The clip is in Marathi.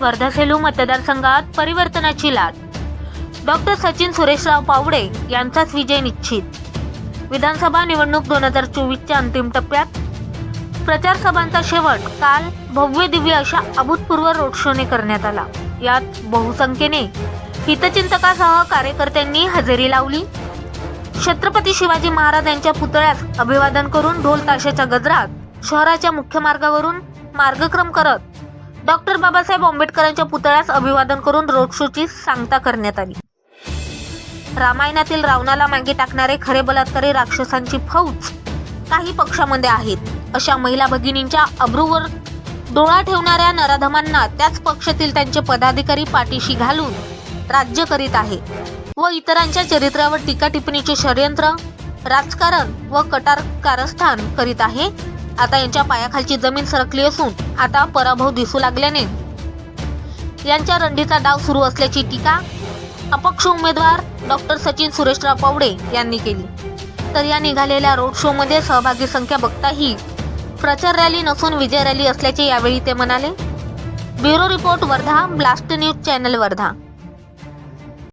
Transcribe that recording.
वर्धा सेलू मतदारसंघात परिवर्तनाची लाट. डॉक्टर सचिन सुरेशराव पावडे यांचाच विजय निश्चित. विधानसभा निवडणूक दोन हजार चोवीसच्या अंतिम टप्प्यात प्रचार सभांचा शेवट काल भव्य दिव्य अशा अभूतपूर्व रोड शोने करण्यात आला. यात बहुसंख्येने हितचिंतकासह कार्यकर्त्यांनी हजेरी लावली. छत्रपती शिवाजी महाराज यांच्या पुतळ्यास अभिवादन करून ढोल ताशाच्या गजरात शहराच्या मुख्य मार्गावरून मार्गक्रम करत डॉक्टर बाबासाहेब आंबेडकरांच्या पुतळ्यास अभिवादन करून रोड शोची सांगता करण्यात आली. रामायणातील रावणाला मागे टाकणारे खरे बलात्कारी राक्षसांची फौज काही पक्षामध्ये आहेत. अशा महिला भगिनींच्या अब्रूवर डोळा ठेवणाऱ्या नराधमांना त्याच पक्षातील त्यांचे पदाधिकारी पाठीशी घालून राज्य करीत आहे व इतरांच्या चरित्रावर टीका टिप्पणीचे षडयंत्र राजकारण व कटार कारस्थान करीत आहे. आता यांच्या पायाखालची जमीन सरकली असून आता पराभव दिसू लागल्याने. यांच्या रंडीचा डाव सुरू असल्याची टीका अपक्ष उमेदवार डॉक्टर सचिन सुरेशराव पावडे यांनी केली. तर या निघालेल्या रोड शो मध्ये सहभागी संख्या बघता ही प्रचार रॅली नसून विजय रॅली असल्याचे यावेळी ते म्हणाले. Bureau report Wardha blast news channel Wardha.